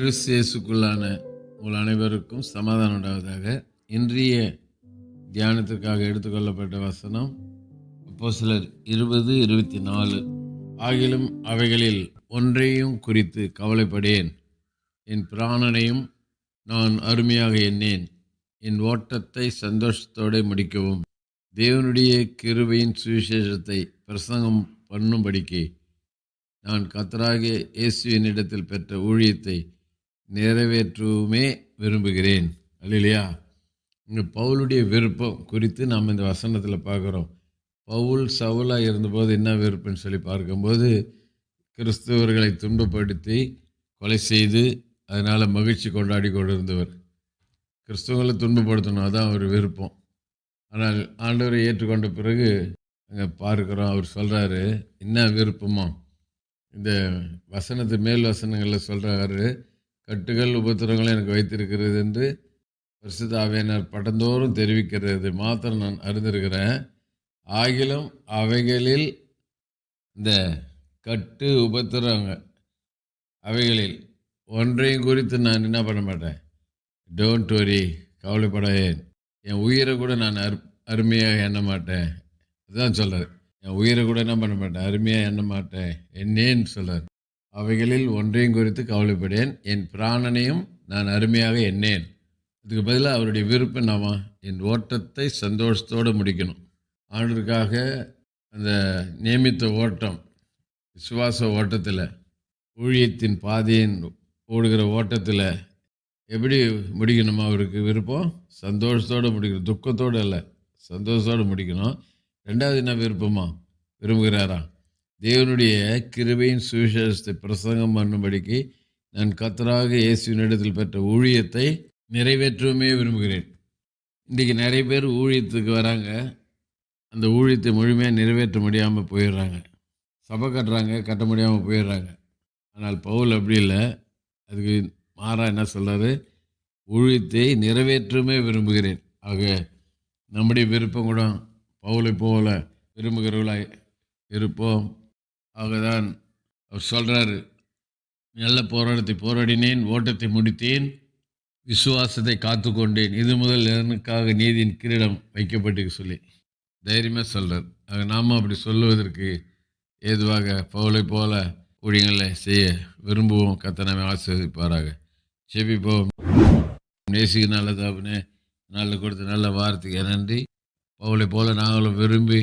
கிறிஸ்தியேசுக்குள்ளான உங்கள் அனைவருக்கும் சமாதானம் உண்டாவதாக. இன்றைய தியானத்திற்காக எடுத்துக்கொள்ளப்பட்ட வசனம் இப்போ சிலர் இருபது இருபத்தி நாலு. ஆகிலும் அவைகளில் ஒன்றையும் குறித்து கவலைப்படேன். என் பிராணனையும் நான் அருமையாக எண்ணேன். என் ஓட்டத்தை சந்தோஷத்தோடு முடிக்கவும். தேவனுடைய கிருபையின் சுவிசேஷத்தை பிரசங்கம் பண்ணும்படிக்கு நான் கத்தராகிய இயேசுவினிடத்தில் பெற்ற ஊழியத்தை நிறைவேற்றவுமே விரும்புகிறேன். அல்லையா இங்கே பவுலுடைய விருப்பம் குறித்து நாம் இந்த வசனத்தில் பார்க்குறோம். பவுல் சவுலாக இருந்தபோது என்ன விருப்பம்னு சொல்லி பார்க்கும்போது கிறிஸ்தவர்களை துன்பப்படுத்தி கொலை செய்து அதனால் மகிழ்ச்சி கொண்டாடி கொண்டிருந்தவர். கிறிஸ்தவங்களை துன்பப்படுத்தணும் அதான் அவர் விருப்பம். ஆனால் ஆண்டவரை ஏற்றுக்கொண்ட பிறகு அங்கே பார்க்குறோம் அவர் சொல்கிறாரு என்ன விருப்பமா? இந்த வசனத்து மேல் வசனங்களில் சொல்கிறாரு கட்டுகள் உபத்திரங்களை எனக்கு வைத்திருக்கிறது என்று பரிசுதாவியனர் படந்தோறும் தெரிவிக்கிறது. மாத்திரம் நான் அறிந்திருக்கிறேன். ஆகிலும் அவைகளில் இந்த கட்டு உபத்திரங்கள் அவைகளில் ஒன்றையும் குறித்து நான் என்ன பண்ண மாட்டேன். டோன்ட் வரி கவலைப்படேன் என் உயிரை கூட நான் அரு அருமையாக எண்ண மாட்டேன். அதுதான் சொல்கிறார் என் உயிரை கூட என்ன பண்ண மாட்டேன்? அருமையாக எண்ண மாட்டேன். என்னேன்னு சொல்கிறார் அவைகளில் ஒன்றையும் குறித்து கவலைப்படேன். என் பிராணனையும் நான் அருமையாக எண்ணேன். அதுக்கு பதிலாக அவருடைய விருப்பம் நாம என் ஓட்டத்தை சந்தோஷத்தோடு முடிக்கணும். ஆண்டருக்காக அந்த நியமித்த ஓட்டம் விசுவாச ஓட்டத்தில் ஊழியத்தின் பாதையின் ஓடுகிற ஓட்டத்தில் எப்படி முடிக்கணுமா அவருக்கு விருப்பம். சந்தோஷத்தோடு முடிக்கணும். துக்கத்தோடு இல்லை சந்தோஷத்தோடு முடிக்கணும். ரெண்டாவது என்ன விருப்பமா? விரும்புகிறாரா? தேவனுடைய கிருபையின் சுவிசேஷத்தை பிரசங்கம் பண்ணும்படிக்கு நான் கத்தராக இயேசுவினிடத்தில் பெற்ற ஊழியத்தை நிறைவேற்றவுமே விரும்புகிறேன். இன்றைக்கி நிறைய பேர் ஊழியத்துக்கு வராங்க. அந்த ஊழியத்தை முழுமையாக நிறைவேற்ற முடியாமல் போயிடுறாங்க. சபை கட்டுறாங்க கட்ட முடியாமல் போயிடுறாங்க. ஆனால் பவுல் அப்படி இல்லை. அதுக்கு மாறா என்ன சொல்கிறாரு ஊழியத்தை நிறைவேற்றமே விரும்புகிறேன். ஆக நம்முடைய விருப்பம் கூட பவுலை போல விரும்புகிறவர்களாய் இருப்போம். ஆகதான் அவர் சொல்கிறாரு நல்ல போராட்டத்தை போராடினேன் ஓட்டத்தை முடித்தேன் விசுவாசத்தை காத்து கொண்டேன். இது முதல் எனக்காக நீதியின் கிரீடம் வைக்கப்பட்டு சொல்லி தைரியமாக சொல்கிறார் ஆக நாம் அப்படி சொல்லுவதற்கு ஏதுவாக பவுலை போல ஊழியங்களை செய்ய விரும்புவோம். கத்தனமே ஆசிர்வதிப்பாராக. செபிப்போம் நேசிக்கு நல்ல நல்ல கொடுத்த நல்ல வார்த்தைக்கு நன்றி. பவுலை போல நாங்களும் விரும்பி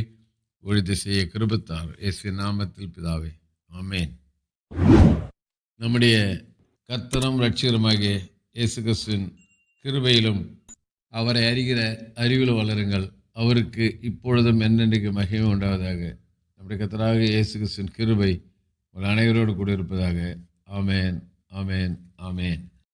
ஒழித்து செய்ய கிருபத்தார். இயேசு நாமத்தில் பிதாவே ஆமேன். நம்முடைய கர்த்தரும் ரட்சிகரமாகிய இயேசு கிறிஸ்துவின் கிருபையிலும் அவரை அறிகிற அறிவில் வளருங்கள். அவருக்கு இப்பொழுதும் என்னென்றைக்கு மகிமை உண்டாவதாக. நம்முடைய கத்தராக இயேசு கிறிஸ்துவின் கிருபை உங்கள் அனைவரோடு கூட இருப்பதாக ஆமேன் ஆமேன் ஆமேன்.